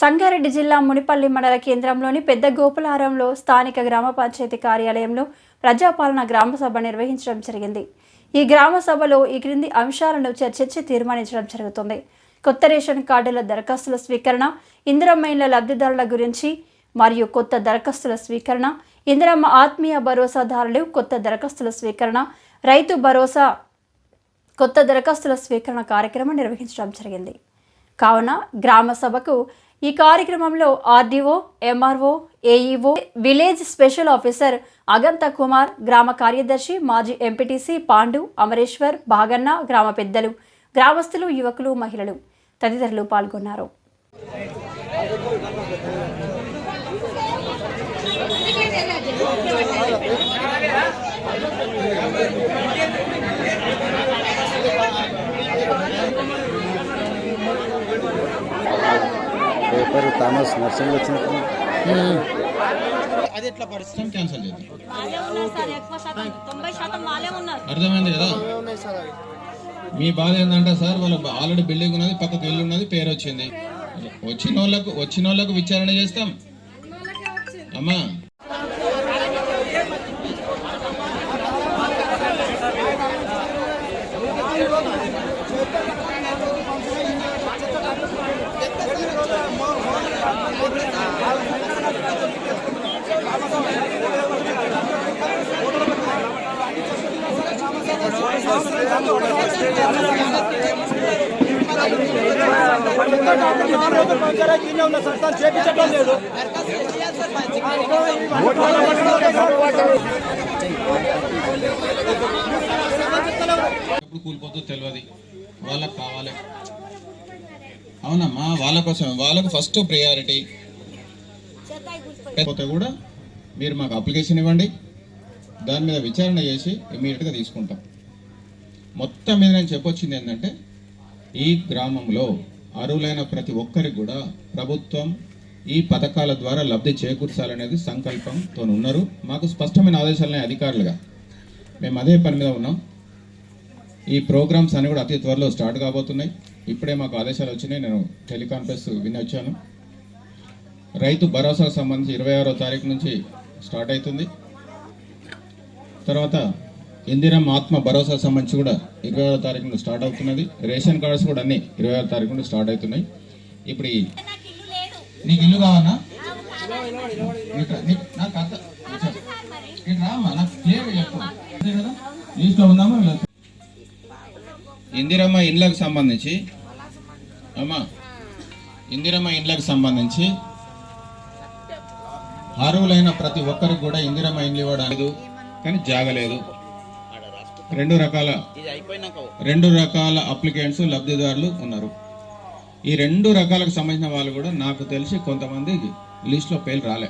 సంగారెడ్డి జిల్లా మునిపల్లి మండల కేంద్రంలోని పెద్ద గోపులారంలో స్థానిక గ్రామ పంచాయతీ కార్యాలయంలో ప్రజాపాలన గ్రామ సభ నిర్వహించడం జరిగింది. ఈ గ్రామ సభలో ఈ క్రింది అంశాలను చర్చించి తీర్మానించడం జరుగుతుంది. కొత్త రేషన్ కార్డుల దరఖాస్తుల స్వీకరణ ఇందిరమ్మ లబ్ధిదారుల గురించి మరియు కొత్త దరఖాస్తుల స్వీకరణ ఇందిరమ్మ ఆత్మీయ భరోసాదారులు కొత్త దరఖాస్తుల స్వీకరణ రైతు భరోసా కొత్త దరఖాస్తుల స్వీకరణ కార్యక్రమం నిర్వహించడం జరిగింది. కావున గ్రామ సభకు ఈ కార్యక్రమంలో RDO MRO AEO village special officer Aganta Kumar గ్రామ కార్యదర్శి మాజీ ఎంపీటీసీ పాండు అమరేశ్వర్ భాగన్న గ్రామ పెద్దలు గ్రామస్తులు యువకులు మహిళలు తదితరులు పాల్గొన్నారు. పేపర్ థామస్ నర్సింగ్ వచ్చినట్టు అది ఎట్లా పరిస్థితి? క్యాన్సిల్ అర్థమైంది కదా? మీ బాధ ఏంటంటే సార్? వాళ్ళ ఆల్రెడీ బిల్డింగ్ ఉన్నది పక్కకు ఇల్లు ఉన్నది పేరు వచ్చింది. వచ్చిన వాళ్ళకు వచ్చిన వాళ్ళకు విచారణ చేస్తాం అమ్మా. ఎప్పుడు కూలిపోతుందో తెలియదు వాళ్ళకి కావాలి. అవునమ్మా వాళ్ళ కోసం వాళ్ళకు ఫస్ట్ ప్రియారిటీ పోతే కూడా మీరు మాకు అప్లికేషన్ ఇవ్వండి. దాని మీద విచారణ చేసి ఇమీడియట్గా తీసుకుంటాం. మొత్తం మీద నేను చెప్పొచ్చింది ఏంటంటే ఈ గ్రామంలో అరువులైన ప్రతి ఒక్కరికి కూడా ప్రభుత్వం ఈ పథకాల ద్వారా లబ్ధి చేకూర్చాలనేది సంకల్పంతో ఉన్నారు. మాకు స్పష్టమైన ఆదేశాలనే అధికారులుగా మేము అదే పని మీద ఉన్నాం. ఈ ప్రోగ్రామ్స్ అన్ని కూడా అతి త్వరలో స్టార్ట్ కాబోతున్నాయి. ఇప్పుడే మాకు ఆదేశాలు వచ్చినాయి. నేను టెలికాన్ఫరెన్స్ విని వచ్చాను. రైతు భరోసాకు సంబంధించి ఇరవై ఆరో తారీఖు నుంచి స్టార్ట్ అవుతుంది. తర్వాత ఇందిరం ఆత్మ భరోసా సంబంధించి కూడా ఇరవై ఆరో తారీఖు నుండి స్టార్ట్ అవుతున్నది రేషన్ కార్డ్స్ కూడా అన్ని ఇరవై ఆరో తారీఖు నుండి స్టార్ట్ అవుతున్నాయి ఇప్పుడు నీకు ఇల్లు కావాలా నాకు అర్థం రామ్మా, నాకు క్లియర్గా చెప్పు. కదా? లిస్ట్లో ఉందామా ఇందిరమ్మ ఇండ్లకు సంబంధించి అమ్మా ఇందిరమ్మ ఇండ్లకు సంబంధించి అర్హులైన ప్రతి ఒక్కరికి కూడా ఇందిరమ్మ ఇండ్లు ఇవ్వడానికి కానీ జాగలేదు రెండు రకాల రెండు రకాల అప్లికెంట్స్ లబ్ధిదారులు ఉన్నారు. ఈ రెండు రకాలకు సంబంధించిన వాళ్ళు కూడా నాకు తెలిసి కొంతమంది లిస్ట్లో పేర్లు రాలే.